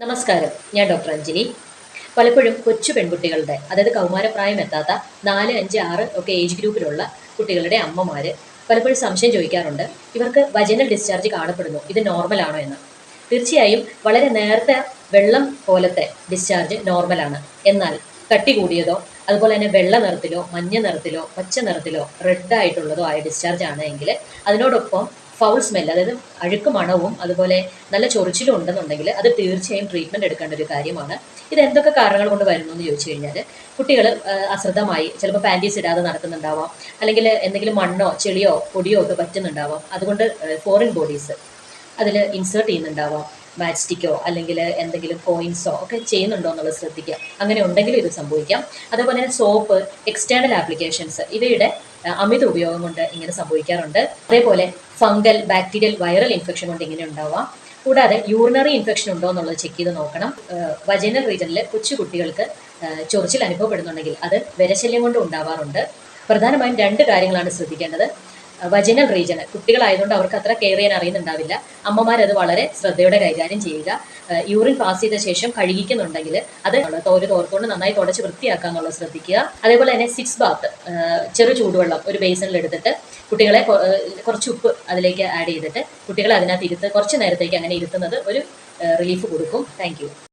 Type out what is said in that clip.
നമസ്കാരം. ഞാൻ ഡോക്ടർ അഞ്ജലി. പലപ്പോഴും കൊച്ചു പെൺകുട്ടികളുടെ അതായത് കൗമാരപ്രായം എത്താത്ത നാല് അഞ്ച് ആറ് ഒക്കെ ഏജ് ഗ്രൂപ്പിലുള്ള കുട്ടികളുടെ അമ്മമാർ പലപ്പോഴും സംശയം ചോദിക്കാറുണ്ട്. ഇവർക്ക് വജനൽ ഡിസ്ചാർജ് കാണപ്പെടുന്നു. ഇത് നോർമൽ ആണോ എന്ന്. തീർച്ചയായും വളരെ നേരത്തെ വെള്ളം പോലത്തെ ഡിസ്ചാർജ് നോർമലാണ് എന്നാൽ കട്ടി കൂടിയതോ അതുപോലെ തന്നെ വെള്ള നിറത്തിലോ മഞ്ഞ നിറത്തിലോ പച്ച നിറത്തിലോ റെഡ് ആയിട്ടുള്ളതോ ആയ ഡിസ്ചാർജ് ആണെങ്കിൽ അതിനോടൊപ്പം ഫൗൾ സ്മെൽ അതായത് അഴുക്ക് മണവും അതുപോലെ നല്ല ചൊറിച്ചിലും ഉണ്ടെന്നുണ്ടെങ്കിൽ അത് തീർച്ചയായും ട്രീറ്റ്മെന്റ് എടുക്കേണ്ട ഒരു കാര്യമാണ്. ഇത് എന്തൊക്കെ കാരണങ്ങൾ കൊണ്ട് വരുന്നു എന്ന് ചോദിച്ചു കഴിഞ്ഞാൽ കുട്ടികൾ അശ്രദ്ധമായി ചിലപ്പോൾ പാന്റീസ് ഇടാതെ നടക്കുന്നുണ്ടാവാം അല്ലെങ്കിൽ എന്തെങ്കിലും മണ്ണോ ചെളിയോ പൊടിയോ ഒക്കെ പറ്റുന്നുണ്ടാവാം. അതുകൊണ്ട് ഫോറിൻ ബോഡീസ് അതിൽ ഇൻസേർട്ട് ചെയ്യുന്നുണ്ടാവാം. മാച്ച് സ്റ്റിക്കോ അല്ലെങ്കിൽ എന്തെങ്കിലും കോയിൻസോ ഒക്കെ ചെയ്യുന്നുണ്ടോ എന്നുള്ളത് ശ്രദ്ധിക്കുക. അങ്ങനെ ഉണ്ടെങ്കിലും ഇത് സംഭവിക്കാം. അതേപോലെ തന്നെ സോപ്പ് എക്സ്റ്റേണൽ ആപ്ലിക്കേഷൻസ് ഇവയുടെ അമിത ഉപയോഗം കൊണ്ട് ഇങ്ങനെ സംഭവിക്കാറുണ്ട്. അതേപോലെ ഫംഗൽ ബാക്ടീരിയൽ വൈറൽ ഇൻഫെക്ഷൻ കൊണ്ട് ഇങ്ങനെ ഉണ്ടാവാം. കൂടാതെ യൂറിനറി ഇൻഫെക്ഷൻ ഉണ്ടോ എന്നുള്ളത് ചെക്ക് ചെയ്ത് നോക്കണം. വജനൽ റീജനിൽ കൊച്ചു കുട്ടികൾക്ക് ചൊറിച്ചിൽ അനുഭവപ്പെടുന്നുണ്ടെങ്കിൽ അത് വിരശല്യം കൊണ്ട് ഉണ്ടാവാറുണ്ട്. പ്രധാനമായും രണ്ട് കാര്യങ്ങളാണ് ശ്രദ്ധിക്കേണ്ടത്. വജനൽ റീജിയണൽ കുട്ടികളായതുകൊണ്ട് അവർക്ക് അത്ര കെയർ ചെയ്യാൻ അറിയുന്നുണ്ടാവില്ല. അമ്മമാരത് വളരെ ശ്രദ്ധയോടെ കൈകാര്യം ചെയ്യുക. യൂറിൻ പാസ് ചെയ്ത ശേഷം കഴുകിക്കുന്നുണ്ടെങ്കിൽ അത് തോര് തോർത്തുകൊണ്ട് നന്നായി തുടച്ച് വൃത്തിയാക്കുക എന്നുള്ളത് ശ്രദ്ധിക്കുക. അതേപോലെ തന്നെ സിക്സ് ബാത്ത് ചെറു ചൂടുവെള്ളം ഒരു ബേസിനിൽ എടുത്തിട്ട് കുട്ടികളെ കുറച്ച് ഉപ്പ് അതിലേക്ക് ആഡ് ചെയ്തിട്ട് കുട്ടികളെ അതിനകത്ത് ഇരുത്ത് കുറച്ച് നേരത്തേക്ക് അങ്ങനെ ഇരുത്തുന്നത് ഒരു റിലീഫ് കൊടുക്കും. താങ്ക്